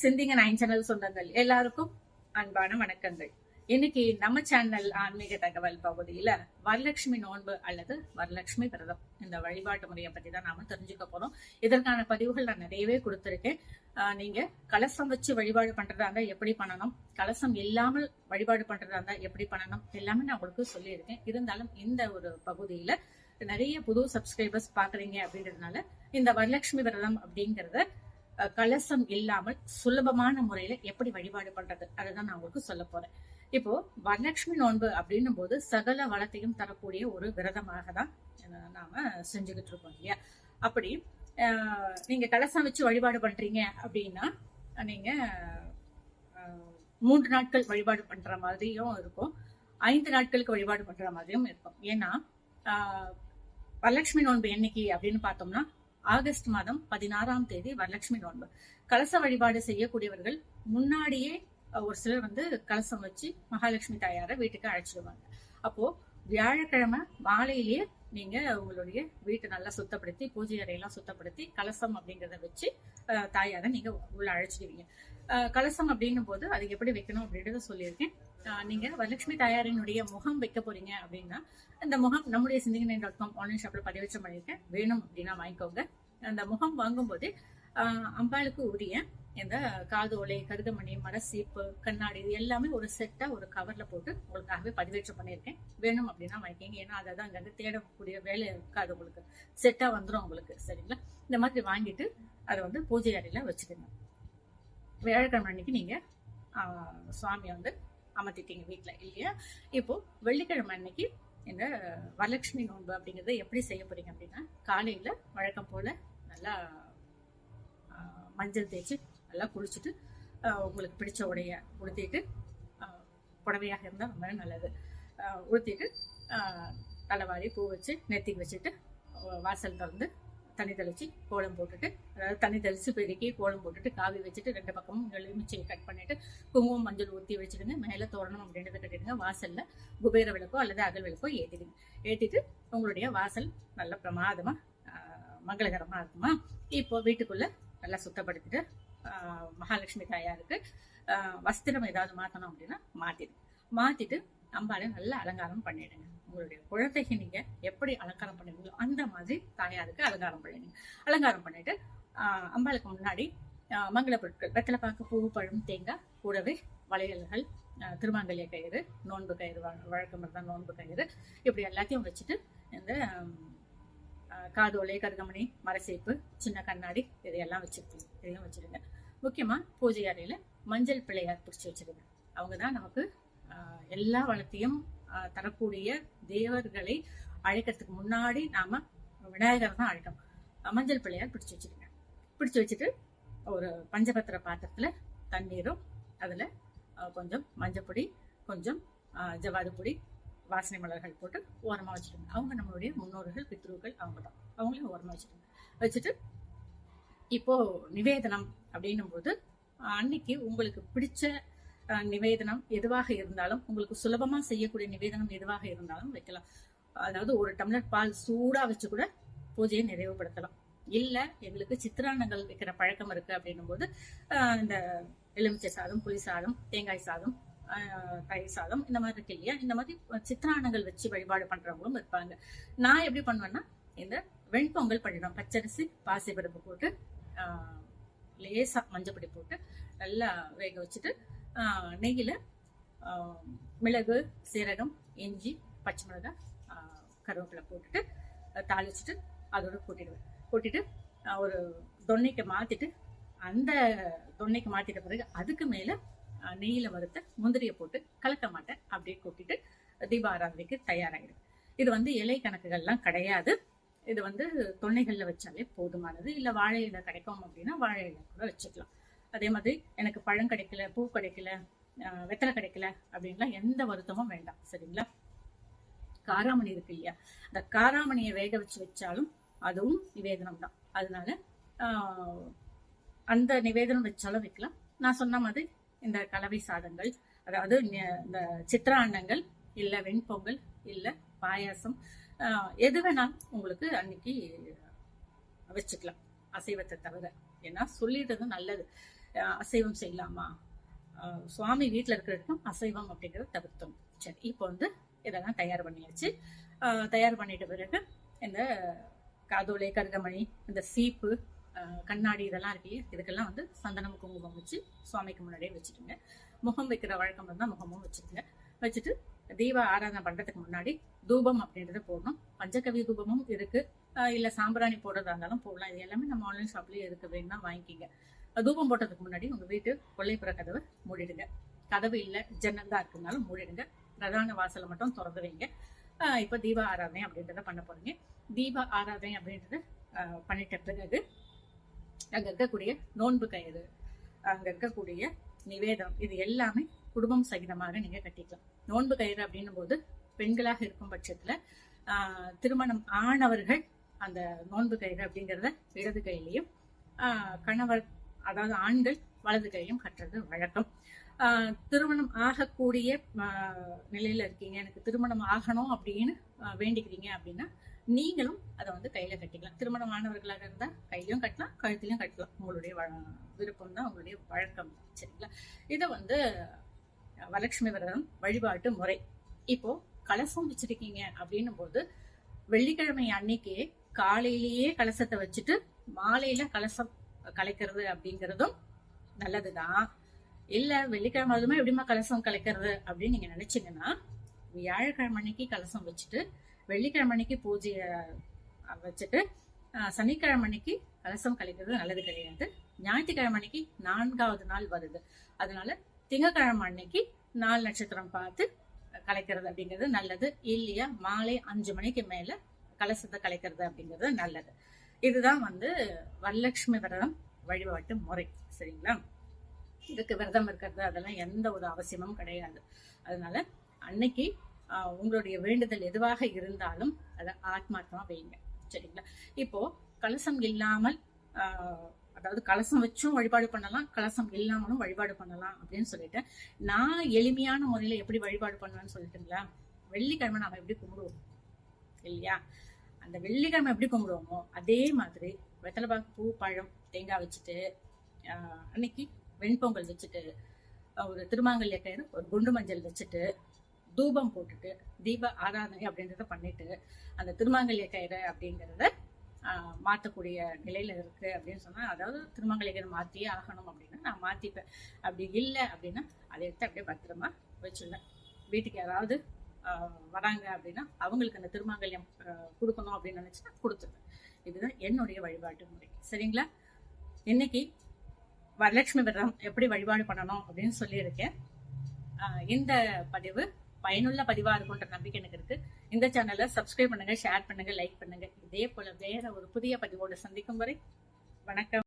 சிந்திங்க nine channel சொந்தங்கள். எல்லாருக்கும் அன்பான வணக்கங்கள். இன்னைக்கு நம்ம சேனல் ஆன்மீக தகவல் பகுதியில வரலட்சுமி நோன்பு அல்லது வரலட்சுமி விரதம். இந்த வழிபாட்டு முறையை பத்தி தான் நாம தெரிஞ்சுக்க போறோம். இதற்கான பதிவுகள் நான் நிறையவே கொடுத்துருக்கேன். ஆஹ் நீங்க கலசம் வச்சு வழிபாடு பண்றதா இருந்தா எப்படி பண்ணணும்? கலசம் இல்லாமல் வழிபாடு பண்றதா இருந்தா எப்படி பண்ணணும்? எல்லாமே நான் உங்களுக்கு சொல்லியிருக்கேன். இருந்தாலும் இந்த ஒரு பகுதியில நிறைய புது சப்ஸ்கிரைபர்ஸ் பாக்குறீங்க அப்படின்றதுனால இந்த வரலட்சுமி விரதம் அப்படிங்கறத கலசம் இல்லாமல் சுலபமான முறையில எப்படி வழிபாடு பண்றது? அதுதான் நான் உங்களுக்கு சொல்ல போறேன். இப்போ வரலட்சுமி நோன்பு அப்படின்னும் போது சகல வளத்தையும் தரக்கூடிய ஒரு விரதமாக தான் நாம செஞ்சுக்கிட்டு இருக்கோம் இல்லையா? அப்படி நீங்க கலசம் வச்சு வழிபாடு பண்றீங்க அப்படின்னா நீங்க மூன்று நாட்கள் வழிபாடு பண்ற மாதிரியும் இருக்கும். ஐந்து நாட்களுக்கு வழிபாடு பண்ற மாதிரியும் இருக்கும். ஏன்னா ஆஹ், வரலட்சுமி நோன்பு என்னைக்கு அப்படின்னு பார்த்தோம்னா ஆகஸ்ட் மாதம் பதினாறாம் தேதி வரலட்சுமி நோன்பு. கலச வழிபாடு செய்யக்கூடியவர்கள் முன்னாடியே ஒரு சிலர் வந்து கலசம் வச்சு மகாலட்சுமி தாயாரை வீட்டுக்கு அழைச்சிடுவாங்க. அப்போ வியாழக்கிழமை மாலையிலேயே நீங்க உங்களுடைய வீட்டை நல்லா சுத்தப்படுத்தி பூஜை அறையெல்லாம் சுத்தப்படுத்தி கலசம் அப்படிங்கிறத வச்சு அஹ், தாயாரை நீங்க உள்ள அழைச்சிடுவீங்க. கலசம் அப்படின்னும் போது அது எப்படி வைக்கணும் அப்படின்றத சொல்லியிருக்கேன். நீங்க வரலட்சுமி தாயாரினுடைய முகம் வைக்க போறீங்க அப்படின்னா இந்த முகம் நம்முடைய சிந்திகனை டாட் காம் ஆன்லைன் ஷாப்ல பதிவேற்றம் பண்ணியிருக்கேன். வேணும் அப்படின்னா வாங்கிக்கோங்க. அந்த முகம் வாங்கும்போது ஆஹ், அம்பாளுக்கு உரிய இந்த காது ஓலை கருகமணி மரசீப்பு கண்ணாடி இது எல்லாமே ஒரு செட்டா ஒரு கவர்ல போட்டு உங்களுக்காகவே பதிவேற்றம் பண்ணியிருக்கேன். வேணும் அப்படின்னா வாங்கிக்கோங்க. ஏன்னா அதை தான் அங்கே தேடக்கூடிய வேலை இருக்காது உங்களுக்கு. செட்டா வந்துடும் உங்களுக்கு. சரிங்களா? இந்த மாதிரி வாங்கிட்டு அதை வந்து பூஜை அறையில வச்சுக்கணும் வியாழக்கிழமை அன்னைக்கு நீங்க சுவாமியை வந்து அமர்த்திட்டீங்க வீட்டில் இல்லையா? இப்போ வெள்ளிக்கிழமை அன்னைக்கு இந்த வரலட்சுமி நோன்பு அப்படிங்கறத எப்படி செய்ய போறீங்க அப்படின்னா காலையில வழக்கம் போல நல்லா மஞ்சள் தேய்ச்சி நல்லா குளிச்சுட்டு உங்களுக்கு பிடிச்ச உடைய உடுத்திட்டு புடவையாக இருந்தால் ரொம்ப நல்லது. ஆஹ், உடுத்திட்டு தலைவாரி பூ வச்சு நெத்திக்கு வச்சுட்டு வாசல் திறந்து தண்ணி தெளிச்சு கோலம் போட்டுட்டு அதாவது தண்ணி தெளிச்சு பெருக்கி கோலம் போட்டுட்டு காவி வச்சுட்டு ரெண்டு பக்கமும் எலுமிச்சையை கட் பண்ணிட்டு குங்குமம் மஞ்சள் ஊற்றி வச்சுடுங்க. மேலே தோரணம் அப்படின்றத கட்டிடுங்க. வாசலில் குபேர விளக்கோ அல்லது அகல் விளக்கோ ஏற்றிடுங்க ஏற்றிட்டு உங்களுடைய வாசல் நல்ல பிரமாதமாக மங்களகரமாக இருக்குமா? இப்போ வீட்டுக்குள்ளே நல்லா சுத்தப்படுத்திட்டு மகாலட்சுமி தாயாருக்கு வஸ்திரம் ஏதாவது மாற்றணும் அப்படின்னா மாற்றிடுங்க மாற்றிட்டு அம்பாலை நல்லா அலங்காரம் பண்ணிடுங்க. உங்களுடைய குழந்தைக்கு நீங்க எப்படி அலங்காரம் பண்ணுவீங்களோ அந்த மாதிரி தானியாருக்கு அலங்காரம் பண்ணுவீங்க அலங்காரம் பண்ணிட்டு அம்பாளுக்கு முன்னாடி மங்கள பொருட்கள் வெத்தலை பாக்கு பூ பழம் தேங்காய் கூடவே வளையல்கள் திருமாங்கல்ய கயிறு நோன்பு கயிறு வழக்கம் தான் நோன்பு கயிறு இப்படி எல்லாத்தையும் வச்சுட்டு இந்த காதோலை கருகமணி மரசேப்பு சின்ன கண்ணாடி இதையெல்லாம் வச்சுருக்கீங்க இதையும் வச்சிருங்க. முக்கியமா பூஜை அறையில மஞ்சள் பிள்ளையார் பிடிச்சி வச்சிருங்க. அவங்க தான் நமக்கு எல்லா வளத்தையும் தரக்கூடிய தேவர்களை அழைக்கிறதுக்கு முன்னாடி நாம விநாயகர் தான் அழைக்கணும். மஞ்சள் பிள்ளையார் பிடிச்சி வச்சிருங்க பிடிச்சி வச்சுட்டு ஒரு பஞ்சபத்திர பாத்திரத்துல தண்ணீரும் அதுல கொஞ்சம் மஞ்சப்பொடி கொஞ்சம் ஜவாது பொடி வாசனை மலர்கள் போட்டு ஓரமா வச்சுருங்க அவங்க நம்மளுடைய முன்னோர்கள் பித்ருக்கள் அவங்க தான் அவங்களையும் ஓரமா வச்சுருங்க வச்சுட்டு இப்போ நிவேதனம் அப்படின்னும் போது அன்னைக்கு உங்களுக்கு பிடிச்ச நிவேதனம் எதுவாக இருந்தாலும் உங்களுக்கு சுலபமா செய்யக்கூடிய நிவேதனம் எதுவாக இருந்தாலும் வைக்கலாம். அதாவது ஒரு டம்ளர் பால் சூடா வச்சு கூட பூஜையை நிறைவுபடுத்தலாம். இல்ல எங்களுக்கு சித்திரான்னங்கள் வைக்கிற பழக்கம் இருக்கு அப்படின்னும் போது ஆஹ், இந்த எலுமிச்சை சாதம் புளி சாதம் தேங்காய் சாதம் தயிர் சாதம் இந்த மாதிரி இருக்கு இல்லையா? இந்த மாதிரி சித்திரான்னங்கள் வச்சு வழிபாடு பண்றவங்களும் இருப்பாங்க. நான் எப்படி பண்ணுவேன்னா இந்த வெண்பொங்கல் பண்ணிடும் பச்சரிசி பாசிப்பருப்பு போட்டு ஆஹ், லேசா மஞ்சப்பொடி போட்டு நல்லா வேக வச்சுட்டு நெய்யில் மிளகு சீரகம் இஞ்சி பச்சை மிளகாய் கருவேப்பிலை போட்டுட்டு தாளிச்சுட்டு தாளிச்சிட்டு அதோட கூட்டிடுவேன். கூட்டிட்டு ஒரு தொன்னைக்கு மாற்றிட்டு அந்த தொன்னைக்கு மாற்றிட்ட பிறகு அதுக்கு மேலே நெய்யில் வறுத்த முந்திரியை போட்டு கலக்க மாட்டேன். அப்படியே கூட்டிட்டு தீபாராதனைக்கு தயாராகிடும் இது வந்து இலை கணக்குகள்லாம் கிடையாது. இது வந்து தொன்னைகளில் வச்சாலே போதுமானது. இல்லை வாழை இலை கிடைக்கும் அப்படின்னா வாழை இலை கூட வச்சுக்கலாம். அதே மாதிரி எனக்கு பழம் கிடைக்கல பூ கிடைக்கல வெத்தலை கிடைக்கல அப்படின்லாம் எந்த வருத்தமும் வேண்டாம். சரிங்களா? காராமணி இருக்கு இல்லையா? அந்த காராமணியை வேக வச்சு வச்சாலும் அதுவும் நிவேதனம் தான். அதனால ஆஹ், அந்த நிவேதனம் வச்சாலும் வைக்கலாம். நான் சொன்ன மாதிரி இந்த கலவை சாதங்கள் அதாவது இந்த சித்ரா அன்னங்கள் இல்ல வெண்பொங்கல் இல்ல பாயாசம் ஆஹ், எது வேணாலும் உங்களுக்கு அன்னைக்கு வச்சுக்கலாம். அசைவத்தை தவிர. ஏன்னா சொல்லிடுறது நல்லது. அசைவம் செய்யலாமா? சுவாமி வீட்டில் இருக்கிறதுக்கும் அசைவம் அப்படிங்கிறத தவிர்த்தோம். சரி இப்போ வந்து இதெல்லாம் தயார் பண்ணியாச்சு. தயார் பண்ணிட்ட பிறகு இந்த காதோலை கருகமணி இந்த சீப்பு கண்ணாடி இதெல்லாம் இருக்கு இதுக்கெல்லாம் வந்து சந்தனம் குங்குமம் வச்சு சுவாமிக்கு முன்னாடியே வச்சுட்டுங்க. முகம் வைக்கிற வழக்கம் இருந்தால் முகமும் வச்சுருங்க வச்சுட்டு தீப ஆராதனை பண்ணுறதுக்கு முன்னாடி தூபம் அப்படின்றது போடணும். பஞ்சகவி தூபமும் இருக்கு. இல்லை சாம்பிராணி போடுறதா இருந்தாலும் போடலாம். இது எல்லாமே நம்ம ஆன்லைன் ஷாப்லேயே இருக்கு வேணும்னா வாங்கிக்கிங்க. தூபம் போட்டதுக்கு முன்னாடி உங்க வீட்டு கொல்லைப்புற கதவை மூடிடுங்க. கதவு இல்லை ஜன்னந்தா இருக்குனாலும் மூடிடுங்க. பிரதான வாசலை மட்டும் திறந்து வைங்க. இப்ப தீப ஆராதனை அப்படின்றத பண்ண போறீங்க. தீப ஆராதனை அப்படின்றத பண்ணிட்ட பிறகு அங்க இருக்கக்கூடிய நோன்பு கயிறு அங்க இருக்கக்கூடிய நிவேதம் இது எல்லாமே குடும்பம் சகிதமாக நீங்க கட்டிக்கலாம். நோன்பு கயிறு அப்படின்னும் போது பெண்களாக இருக்கும் பட்சத்துல ஆஹ், திருமணம் ஆனவர்கள் அந்த நோன்பு கயிறு அப்படிங்கிறத இடது கையிலையும் ஆஹ், கணவர் அதாவது ஆண்கள் வலது கையும் கட்டுறது வழக்கம். திருமணம் ஆகக்கூடிய நிலையில இருக்கீங்க. எனக்கு திருமணம் ஆகணும் அப்படின்னு வேண்டிக்கிறீங்க அப்படின்னா நீங்களும் அதை வந்து கையில கட்டிக்கலாம். திருமணம் ஆனவர்களாக இருந்தா கையிலும் கட்டலாம் கழுத்திலையும் கட்டலாம். உங்களுடைய விருப்பம் தான் உங்களுடைய வழக்கம். சரிங்களா? இதை வந்து வரலட்சுமி விரதம் வழிபாட்டு முறை. இப்போ கலசம் வச்சிருக்கீங்க அப்படின்னும் போது வெள்ளிக்கிழமை அன்னைக்கே காலையிலேயே கலசத்தை வச்சுட்டு மாலையில கலசம் கலைக்கிறது அப்படிங்கிறதும் நல்லதுதான். இல்ல வெள்ளிக்கிழமை அதுமே எப்படிமா கலசம் கலைக்கிறது அப்படின்னு நீங்க நினைச்சீங்கன்னா வியாழக்கிழமை அன்னைக்கு கலசம் வச்சுட்டு வெள்ளிக்கிழமை அன்னைக்கு பூஜையை வச்சுட்டு சனிக்கிழமை அன்னைக்கு கலசம் கலைக்கிறது நல்லது கிடையாது. ஞாயிற்றுக்கிழமை அன்னைக்கு நான்காவது நாள் வருது. அதனால திங்கக்கிழமை அன்னைக்கு நாலு நட்சத்திரம் பார்த்து கலைக்கிறது அப்படிங்கிறது நல்லது. இல்லையா? மாலை அஞ்சு மணிக்கு மேல கலசத்தை கலைக்கிறது அப்படிங்கிறது நல்லது. இதுதான் வந்து வரலட்சுமி விரதம் வழிபாட்டு முறை சரிங்களா? இதுக்கு விரதம் இருக்கிறது அதெல்லாம் எந்த ஒரு அவசியமும் கிடையாது. அதனால அன்னைக்கு ஆஹ், உங்களுடைய வேண்டுதல் எதுவாக இருந்தாலும் அதை ஆத்மார்த்தமா வைங்க சரிங்களா? இப்போ கலசம் இல்லாமல் ஆஹ், அதாவது கலசம் வச்சும் வழிபாடு பண்ணலாம் கலசம் இல்லாமலும் வழிபாடு பண்ணலாம் அப்படின்னு சொல்லிட்டு நான் எளிமையான முறையில எப்படி வழிபாடு பண்ணுவேன்னு சொல்லிட்டுங்களா? வெள்ளிக்கிழமை நாம எப்படி கும்பிடுவோம் இல்லையா? அந்த வெள்ளிக்கிழமை எப்படி கும்பிடுவோமோ அதே மாதிரி வெத்தலைப்பாக்கு பூ பழம் தேங்காய் வச்சுட்டு அன்னைக்கு வெண்பொங்கல் வச்சுட்டு ஒரு திருமாங்கல்ய கயிறு ஒரு குண்டு மஞ்சள் வச்சுட்டு தூபம் போட்டுட்டு தீப ஆராதனை அப்படின்றத பண்ணிட்டு அந்த திருமாங்கல்ய கயிறு அப்படிங்கிறத மாற்றக்கூடிய நிலையில் இருக்குது அப்படின்னு சொன்னால் அதாவது திருமாங்கல்ய மாற்றியே ஆகணும் அப்படின்னா நான் மாற்றிப்பேன் அப்படி இல்லை அப்படின்னா அதை எடுத்து அப்படியே பத்திரமா வச்சுருவேன். வீட்டுக்கு யாராவது வராங்க அப்படின்னா அவங்களுக்கு அந்த திருமாங்கல்யம் கொடுக்கணும் அப்படின்னு நினைச்சா கொடுத்துருவேன் இதுதான் என்னுடைய வழிபாட்டு முறை. சரிங்களா? இன்னைக்கு வரலட்சுமி விரதம் எப்படி வழிபாடு பண்ணணும் அப்படின்னு சொல்லியிருக்கேன். ஆஹ், இந்த பதிவு பயனுள்ள பதிவா இருக்குன்ற நம்பிக்கை எனக்கு இருக்கு. இந்த சேனலை சப்ஸ்கிரைப் பண்ணுங்க ஷேர் பண்ணுங்க லைக் பண்ணுங்க. இதே போல வேற ஒரு புதிய பதிவோடு சந்திக்கும் வரை வணக்கம்.